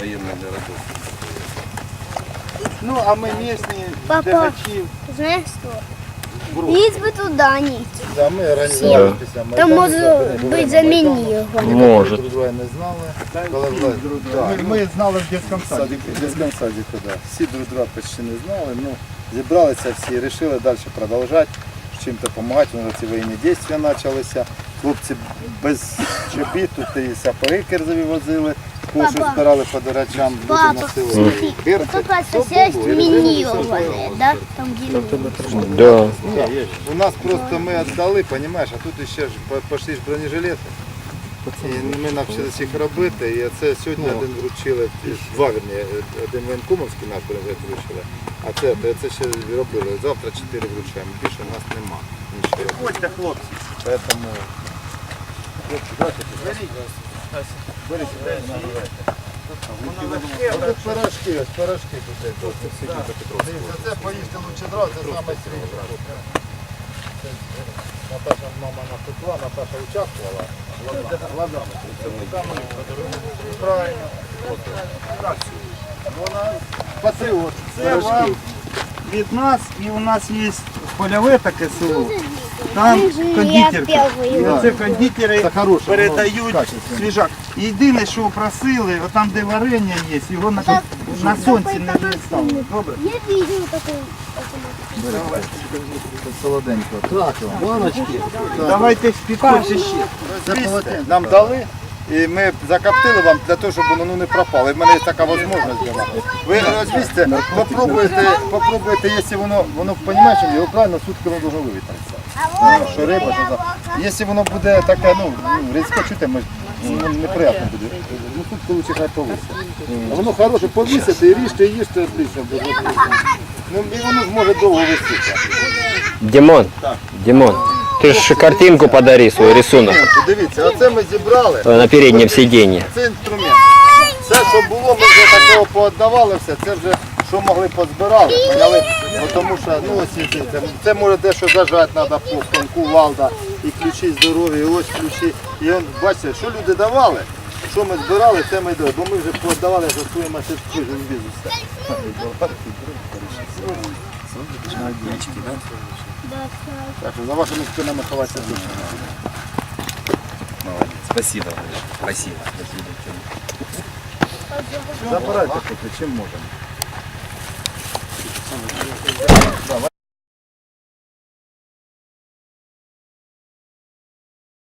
Военный городок. Ну, а ми місні Папа. тягачів. Знаєш що? Їдь би туди, ніч. Да, ми організували після Там може бути на заміні його. Може. Друг друга не знали. Коли була- да. Ми, ми знали в дитячому саді. В детском садику, да. Всі друг друга почти не знали, ну, зібралися всі, вирішили далі продовжувати, чим-то допомагати, вони ці воєнні дії почалися. Хлопці без чобіт, тут і сапоги керзові возили, кого щось Папа. збирали по дорачам, люди Папа, носили смотри, берці. вот оказывается, сесть минированные, да? Там где Да. Ні, у нас просто ми віддали, розумієш, а тут ще ж по- пішли ж бронежилети. І ми навчилися їх робити, і це сьогодні один вручили, два верні, один воєнкомовський наш бронежилет вручили, а це, це ще робили. Завтра чотири вручаємо, більше у нас нема нічого. Ходьте, хлопці. Поэтому... Тут пирожки, ось пирожки тут. Це поїсти лучше дров, це саме е, Наташа мама напекла, Наташа участвувала. Ладно, Правильно. Вона патріот. Це вам від нас і у нас є польове таке село. Там кондитерка. І оце кондитери передають свіжак. Єдине, що просили, там де варення є, його на, на сонці не ставили. Добре? Я видел такой. Солоденько. Так, баночки. Давайте спікати ще. Нам дали, і ми закоптили вам для того, щоб воно ну, не пропало. І в мене є така можливість була. Ви розмісьте, попробуйте, попробуйте, якщо воно, воно розумієш, його правильно сутки воно дуже вивітриться. Ну, Що риба, що за. Якщо воно буде таке, ну, ну різко чути, ми- ну, неприємно буде. Ну тут лучше хай повисить. А воно хороше, повісити і ріжте, і їжте отлично буде. Ну і воно ж може довго висіти. Димон, Димон, ты же картинку подари, свой рисунок Дивіться, оце ми зібрали. э, на переднем сиденье. Це інструмент. Все, що було, ми вже такого пооддавали все. Це вже що могли позбирали. Поняли? Бо Тому що ну, ось і це, це, може дещо зажати треба по кувалда і ключі здорові, і ось ключі. І он, бачите, що люди давали, що ми збирали, це ми дали. Бо ми вже пооддавали за свою мастерську все. Так Так, за вашими спинами ховатися дуже. Спасибо. Спасибо. Забирайте поки, чим можемо.